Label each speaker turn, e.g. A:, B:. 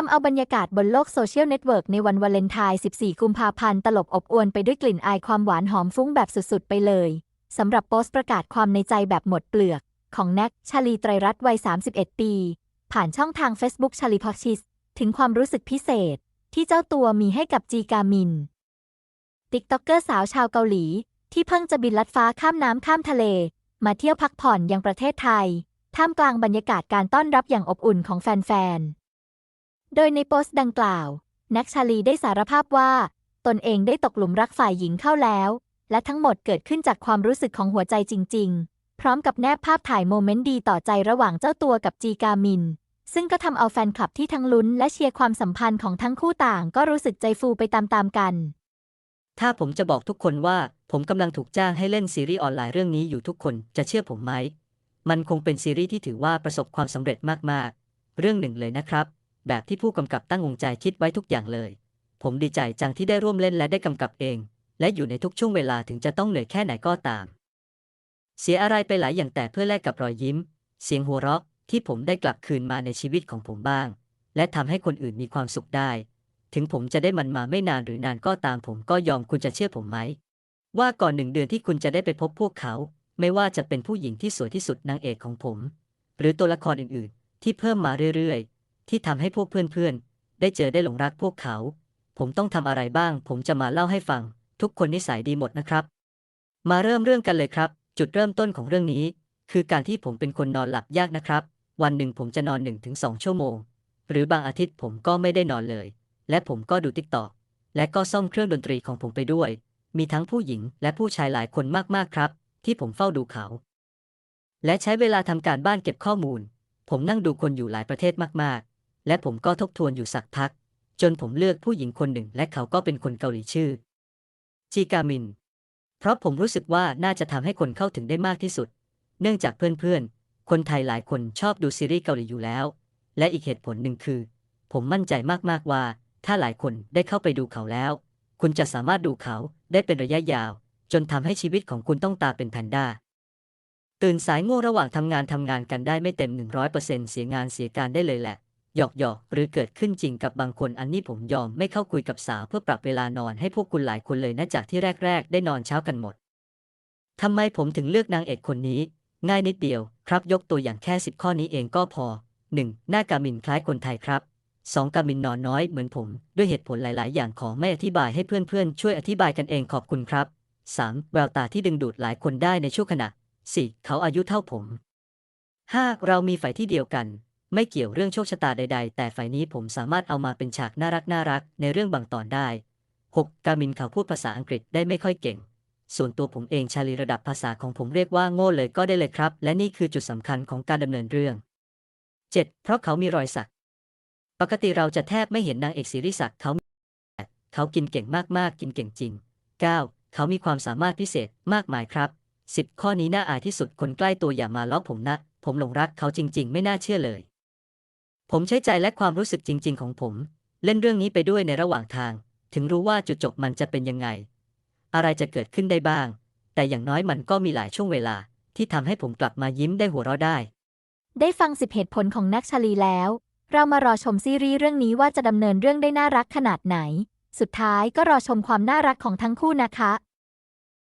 A: ทำเอาบรรยากาศบนโลกโซเชียลเน็ตเวิร์กในวันวาเลนไทน์ 14 กุมภาพันธ์ ตลบอบอวนไปด้วยกลิ่นอายความหวานหอมฟุ้งแบบสุดๆ ไปเลยสำหรับโพสต์ประกาศความในใจแบบหมดเปลือก ของแน็กชาลีไตรรัตน์วัย 31 ปี ผ่านช่องทาง Facebook ชาลีพอชิส ถึงความรู้สึกพิเศษ ที่เจ้าตัวมีให้กับจีกามิน ติ๊กต็อกเกอร์สาวชาวเกาหลี ที่เพิ่งจะบินลัดฟ้าข้ามน้ำข้ามทะเล มาเที่ยวพักผ่อนยังประเทศไทย ท่ามกลางบรรยากาศการต้อนรับอย่างอบอุ่นของแฟนๆ โดยในโพสต์ดังกล่าว แน็กชาลีได้สารภาพว่า ตนเองได้ตกหลุมรักฝ่ายหญิงเข้าแล้ว และทั้งหมดเกิดขึ้นจากความรู้สึกของหัวใจจริง ๆ พร้อมกับแนบภาพถ่ายโมเมนต์ดีต่อใจระหว่างเจ้าตัวกับจีกามิน ซึ่งก็ทำเอาแฟนคลับที่ทั้งลุ้นและเชียร์ความสัมพันธ์ของทั้งคู่ต่าง ก็รู้สึกใจฟูไปตามๆกัน
B: ถ้าผมจะบอกทุกคนว่า ผมกำลังถูกจ้างให้เล่นซีรีส์ออนไลน์เรื่องนี้อยู่ทุกคนจะเชื่อผมไหม มันคงเป็นซีรีส์ที่ถือว่าประสบความสำเร็จมากๆ เรื่องหนึ่งเลยนะครับ แบบที่ผู้กำกับตั้งวงใจคิดไว้ทุกอย่างเลย ผมดีใจจังที่ได้ร่วมเล่นและได้กำกับเอง และอยู่ในทุกช่วงเวลาถึงจะต้องเหนื่อยแค่ไหนก็ตาม เสียอะไรไปหลายอย่างแต่เพื่อแลกกับรอยยิ้ม เสียงหัวเราะที่ผมได้กลับคืนมาในชีวิตของผมบ้าง และทำให้คนอื่นมีความสุขได้ ถึงผมจะได้มันมาไม่นานหรือนานก็ตามผมก็ยอมคุณจะเชื่อผมไหม ว่าก่อนหนึ่งเดือนที่คุณจะได้ไปพบพวกเขา ไม่ว่าจะเป็นผู้หญิงที่สวยที่สุดนางเอกของผม หรือตัวละครอื่นๆ ที่เพิ่มมาเรื่อยๆ ที่ทำให้พวกเพื่อนๆ ได้เจอได้หลงรักพวกเขา ผมต้องทำอะไรบ้าง ผมจะมาเล่าให้ฟัง ทุกคนนิสัยดีหมดนะครับ มาเริ่มเรื่องกันเลยครับ จุดเริ่มต้นของเรื่องนี้ คือการที่ผมเป็นคนนอนหลับยากนะครับ วันหนึ่งผมจะนอน 1-2 ชั่วโมง หรือบางอาทิตย์ผมก็ไม่ได้นอนเลย และผมก็ดูติ๊กตอกและก็ซ่อมเครื่องดนตรีของผมไปด้วย มีทั้งผู้หญิงและผู้ชายหลายคนมากๆครับ ที่ผมเฝ้าดูเขา และใช้เวลาทำการบ้านเก็บข้อมูล ผมนั่งดูคนอยู่หลายประเทศมากๆ และผมก็ทบทวนอยู่สักพัก จนผมเลือกผู้หญิงคนหนึ่ง และเขาก็เป็นคนเกาหลีชื่อ จีกามิน เพราะผมรู้สึกว่าน่าจะทำให้คนเข้าถึงได้มากที่สุด เนื่องจากเพื่อนๆ คนไทยหลายคนชอบดูซีรีส์เกาหลีอยู่แล้ว และอีกเหตุผลหนึ่งคือ ผมมั่นใจมากๆว่า ถ้าหลายคนได้เข้าไปดูเขาแล้ว คุณจะสามารถดูเขาได้เป็นระยะยาว จนทำให้ชีวิตของคุณต้องตาเป็นแพนด้าตื่นสายง่วงระหว่างทำงานทำงานกันได้ไม่เต็ม 100%เสียงานเสียการได้เลยแหละ หยอกหยอกหรือเกิดขึ้นจริงกับบางคนอันนี้ผมยอมไม่เข้าคุยกับสาวเพื่อปรับเวลานอนให้พวกคุณหลายคนเลยนะจากที่แรก ๆ ได้นอนเช้ากันหมดทำไมผมถึงเลือกนางเอกคนนี้ ง่ายนิดเดียวครับยกตัวอย่างแค่สิบข้อนี้เองก็พอ 1. หน้ากามินคล้ายคนไทยครับ 2. กามินนอนน้อยเหมือนผม ด้วยเหตุผลหลาย ๆ อย่างขอไม่อธิบายให้เพื่อน ๆ ช่วยอธิบายกันเองขอบคุณครับ 3. แววตาที่ดึงดูดหลายคนได้ในช่วงขณะ 4. เขาอายุเท่าผม 5. เรามีฝ่ายที่เดียวกัน ไม่เกี่ยวเรื่องโชคชะตาใด ๆ แต่ฝ่ายนี้ผมสามารถเอามาเป็นฉากน่ารักน่ารักในเรื่องบางตอนได้ 6. กามินเขาพูดภาษาอังกฤษได้ไม่ค่อยเก่ง ส่วนตัวผมเองชาลีระดับภาษาของผมเรียกว่าโง่เลยก็ได้เลยครับ และนี่คือจุดสำคัญของการดำเนินเรื่อง 7. เพราะเขามีรอยสัก ปกติเราจะแทบไม่เห็นนางเอกซีรีส์สักเขาเขากินเก่งมากๆ กินเก่งจริง 9. เขามีความสามารถพิเศษมากมายครับ 10 ข้อนี้น่าอายที่สุดคนใกล้ตัวอย่ามาล้อผมนะ ผมหลงรักเขาจริง ๆ ไม่น่าเชื่อเลย ผมใช้ใจและความรู้สึกจริง ๆ ของผม เล่นเรื่องนี้ไปด้วยในระหว่างทาง ถึงรู้ว่าจุดจบมันจะเป็นยังไง อะไรจะเกิดขึ้นได้บ้าง แต่อย่างน้อยมันก็มีหลายช่วงเวลา ที่ทำให้ผมกลับมายิ้มได้หัวเราะได้
A: ได้ฟังสิบเหตุผลของน็กชาลีแล้ว เรามารอชมซีรีส์เรื่องนี้ว่าจะดำเนินเรื่องได้น่ารักขนาดไหน สุดท้ายก็รอชมความน่ารักของทั้งคู่นะคะ